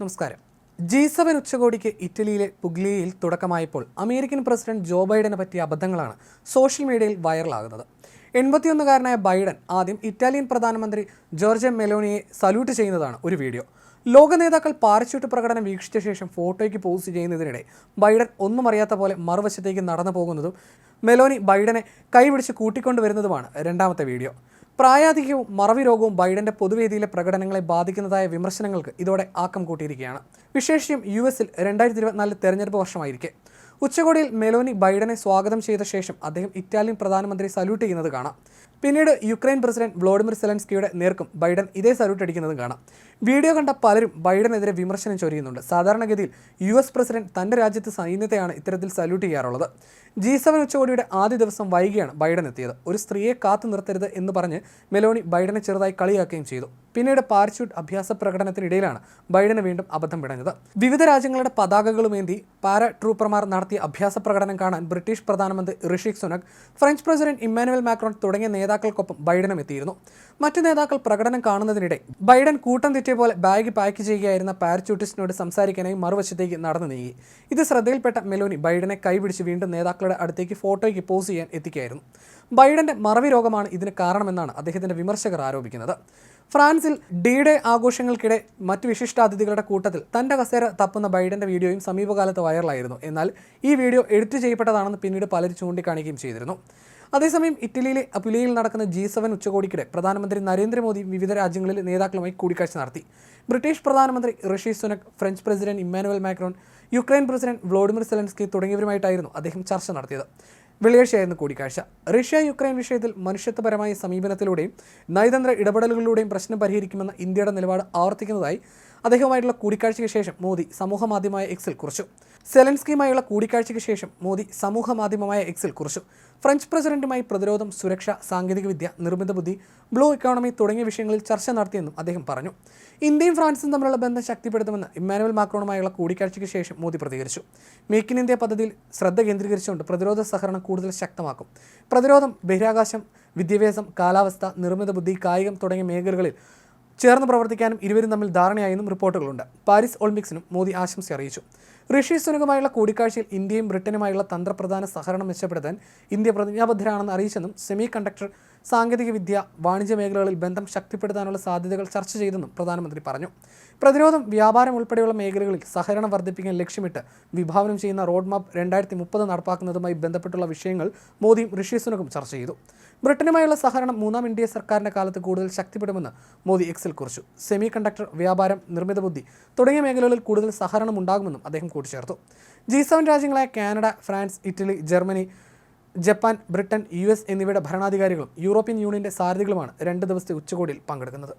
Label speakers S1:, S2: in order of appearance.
S1: നമസ്കാരം. G seven ഉച്ചകോടിക്ക് ഇറ്റലിയിലെ പുഗ്ലിയയിൽ തുടക്കമായപ്പോൾ അമേരിക്കൻ പ്രസിഡന്റ് ജോ ബൈഡനെ പറ്റിയ അബദ്ധങ്ങളാണ് സോഷ്യൽ മീഡിയയിൽ വൈറലാകുന്നത്. എൺപത്തിയൊന്നുകാരനായ ബൈഡൻ ആദ്യം ഇറ്റാലിയൻ പ്രധാനമന്ത്രി ജോർജ് മെലോണിയെ സല്യൂട്ട് ചെയ്യുന്നതാണ് ഒരു വീഡിയോ. ലോക നേതാക്കൾ പാരച്യൂട്ട് പ്രകടനം വീക്ഷിച്ച ശേഷം ഫോട്ടോയ്ക്ക് പോസ്റ്റ് ചെയ്യുന്നതിനിടെ ബൈഡൻ ഒന്നും അറിയാത്ത പോലെ മറുവശത്തേക്ക് നടന്നു പോകുന്നതും മെലോനി ബൈഡനെ കൈപിടിച്ച് കൂട്ടിക്കൊണ്ടുവരുന്നതുമാണ് രണ്ടാമത്തെ വീഡിയോ. പ്രായാധിക്യവും മറവി രോഗവും ബൈഡന്റെ പൊതുവേദിയിലെ പ്രകടനങ്ങളെ ബാധിക്കുന്നതായ വിമർശനങ്ങൾക്ക് ഇതോടെ ആക്കം കൂട്ടിയിരിക്കുകയാണ്. വിശേഷിച്ചും യു എസിൽ രണ്ടായിരത്തി ഇരുപത്തിനാലിൽ തെരഞ്ഞെടുപ്പ് വർഷമായിരിക്കെ. ഉച്ചകോടിയിൽ മെലോനി ബൈഡനെ സ്വാഗതം ചെയ്ത ശേഷം അദ്ദേഹം ഇറ്റാലിയൻ പ്രധാനമന്ത്രി സല്യൂട്ട് ചെയ്യുന്നത് കാണാം. പിന്നീട് യുക്രൈൻ പ്രസിഡന്റ് വ്ളോഡിമിർ സെലൻസ്കിയുടെ നേർക്കും ബൈഡൻ ഇതേ സല്യൂട്ട് അടിക്കുന്നതും കാണാം. വീഡിയോ കണ്ട പലരും ബൈഡനെതിരെ വിമർശനം ചൊരിയുന്നുണ്ട്. സാധാരണഗതിയിൽ യു എസ് പ്രസിഡന്റ് തന്റെ രാജ്യത്ത് സൈന്യത്തെയാണ് ഇത്തരത്തിൽ സല്യൂട്ട് ചെയ്യാറുള്ളത്. ജി സെവൻ ഉച്ചകോടിയുടെ ആദ്യ ദിവസം വൈകിയാണ് ബൈഡൻ എത്തിയത്. ഒരു സ്ത്രീയെ കാത്തു നിർത്തരുത് എന്ന് പറഞ്ഞ് മെലോണി ബൈഡനെ ചെറുതായി കളിയാക്കുകയും ചെയ്തു. പിന്നീട് പാരച്യൂട്ട് അഭ്യാസ പ്രകടനത്തിനിടയിലാണ് ബൈഡന് വീണ്ടും അബദ്ധം പിടഞ്ഞത്. വിവിധ രാജ്യങ്ങളുടെ പതാകകളുമേന്തി പാര ട്രൂപ്പർമാർ നടത്തിയ അഭ്യാസ പ്രകടനം കാണാൻ ബ്രിട്ടീഷ് പ്രധാനമന്ത്രി Rishi Sunak French president Emmanuel Macron തുടങ്ങിയ നേതാക്കൾക്കൊപ്പം ബൈഡനും എത്തിയിരുന്നു. മറ്റു നേതാക്കൾ പ്രകടനം കാണുന്നതിനിടെ ബൈഡൻ കൂട്ടം തെറ്റിയ പോലെ ബാഗ് പാക്ക് ചെയ്യുകയായിരുന്ന പാരച്യൂട്ടിസ്റ്റിനോട് സംസാരിക്കാനായി മറുവശത്തേക്ക് നടന്നു നീങ്ങി. ഇത് ശ്രദ്ധയിൽപ്പെട്ട മെലോനി ബൈഡനെ കൈപിടിച്ച് വീണ്ടും നേതാക്കളുടെ അടുത്തേക്ക് ഫോട്ടോയ്ക്ക് പോസ് ചെയ്യാൻ എത്തിക്കുകയായിരുന്നു. ബൈഡന്റെ മറവി രോഗമാണ് ഇതിന് കാരണമെന്നാണ് അദ്ദേഹത്തിന്റെ വിമർശകർ ആരോപിക്കുന്നത്. ഫ്രാൻസിൽ ഡി ഡേ ആഘോഷങ്ങൾക്കിടെ മറ്റ് വിശിഷ്ടാതിഥികളുടെ കൂട്ടത്തിൽ തന്റെ കസേര തപ്പുന്ന ബൈഡന്റെ വീഡിയോയും സമീപകാലത്ത് വൈറലായിരുന്നു. എന്നാൽ ഈ വീഡിയോ എഡിറ്റ് ചെയ്യപ്പെട്ടതാണെന്ന് പിന്നീട് പലരും ചൂണ്ടിക്കാണിക്കുകയും ചെയ്തിരുന്നു. അതേസമയം ഇറ്റലിയിലെ അപുലിയയിൽ നടക്കുന്ന ജി സെവൻ ഉച്ചകോടിക്കിടെ പ്രധാനമന്ത്രി നരേന്ദ്രമോദി വിവിധ രാജ്യങ്ങളിൽ നേതാക്കളുമായി കൂടിക്കാഴ്ച നടത്തി. ബ്രിട്ടീഷ് പ്രധാനമന്ത്രി Rishi Sunak French president Emmanuel Macron Ukraine president Volodymyr Zelensky തുടങ്ങിയവരുമായിട്ടായിരുന്നു അദ്ദേഹം ചർച്ച നടത്തിയത്. വെള്ളിയാഴ്ചയായിരുന്നു കൂടിക്കാഴ്ച. റഷ്യ യുക്രൈൻ വിഷയത്തിൽ മനുഷ്യത്വപരമായ സമീപനത്തിലൂടെയും നയതന്ത്ര ഇടപെടലുകളിലൂടെയും പ്രശ്നം പരിഹരിക്കുമെന്ന ഇന്ത്യയുടെ നിലപാട് ആവർത്തിക്കുന്നതായി അദ്ദേഹവുമായിട്ടുള്ള കൂടിക്കാഴ്ചയ്ക്ക് ശേഷം മോദി സമൂഹമാധ്യമമായ എക്സിൽ കുറിച്ചു. സെലൻസ്കിയുമായുള്ള കൂടിക്കാഴ്ചയ്ക്ക് ശേഷം മോദി സമൂഹമാധ്യമമായ എക്സിൽ കുറിച്ചു. ഫ്രഞ്ച് പ്രസിഡന്റുമായി പ്രതിരോധം സുരക്ഷ സാങ്കേതികവിദ്യ നിർമ്മിത ബുദ്ധി ബ്ലൂ ഇക്കോണമി തുടങ്ങിയ വിഷയങ്ങളിൽ ചർച്ച നടത്തിയെന്നും അദ്ദേഹം പറഞ്ഞു. ഇന്ത്യയും ഫ്രാൻസും തമ്മിലുള്ള ബന്ധം ശക്തിപ്പെടുത്തുമെന്ന് ഇമ്മാനുവൽ മാക്രോണുമായുള്ള കൂടിക്കാഴ്ചയ്ക്ക് ശേഷം മോദി പ്രതികരിച്ചു. മേക്ക് ഇൻ ഇന്ത്യ പദ്ധതിയിൽ ശ്രദ്ധ കേന്ദ്രീകരിച്ചുകൊണ്ട് പ്രതിരോധ സഹകരണം കൂടുതൽ ശക്തമാക്കും. പ്രതിരോധം ബഹിരാകാശം വിദ്യാഭ്യാസം കാലാവസ്ഥ നിർമ്മിത ബുദ്ധി കായികം തുടങ്ങിയ മേഖലകളിൽ ചേർന്ന് പ്രവർത്തിക്കാനും ഇരുവരും തമ്മിൽ ധാരണയായെന്നും റിപ്പോർട്ടുകളുണ്ട്. പാരീസ് ഒളിമ്പിക്സിനും മോദി ആശംസ അറിയിച്ചു. ഋഷി സുനകുമായുള്ള കൂടിക്കാഴ്ചയിൽ ഇന്ത്യയും ബ്രിട്ടനുമായുള്ള തന്ത്രപ്രധാന സഹകരണം മെച്ചപ്പെടുത്താൻ ഇന്ത്യ പ്രതിജ്ഞാബദ്ധരാണെന്ന് അറിയിച്ചെന്നും സെമി കണ്ടക്ടർ സാങ്കേതികവിദ്യ വാണിജ്യ മേഖലകളിൽ ബന്ധം ശക്തിപ്പെടുത്താനുള്ള സാധ്യതകൾ ചർച്ച ചെയ്തെന്നും പ്രധാനമന്ത്രി പറഞ്ഞു. പ്രതിരോധം വ്യാപാരം ഉൾപ്പെടെയുള്ള മേഖലകളിൽ സഹകരണം വർദ്ധിപ്പിക്കാൻ ലക്ഷ്യമിട്ട് വിഭാവനം ചെയ്യുന്ന റോഡ് മാപ്പ് രണ്ടായിരത്തി മുപ്പത് നടപ്പാക്കുന്നതുമായി ബന്ധപ്പെട്ടുള്ള വിഷയങ്ങൾ മോദിയും ഋഷി സുനകും ചർച്ച ചെയ്തു. ബ്രിട്ടനുമായുള്ള സഹകരണം മൂന്നാം ഇന്ത്യ സർക്കാരിന്റെ കാലത്ത് കൂടുതൽ ശക്തിപ്പെടുമെന്ന് മോദി എക്സിൽ കുറിച്ചു. സെമി കണ്ടക്ടർ വ്യാപാരം നിർമ്മിത ബുദ്ധി തുടങ്ങിയ മേഖലകളിൽ കൂടുതൽ സഹകരണം ഉണ്ടാകുമെന്നും അദ്ദേഹം കൂട്ടിച്ചേർത്തു G seven രാജ്യങ്ങളായ Canada France Italy Germany Japan Britain U എന്നിവയുടെ ഭരണാധികാരികളും യൂറോപ്യൻ യൂണിയന്റെ സാരഥികളുമാണ് രണ്ട് ദിവസത്തെ ഉച്ചകോടിയിൽ പങ്കെടുക്കുന്നത്.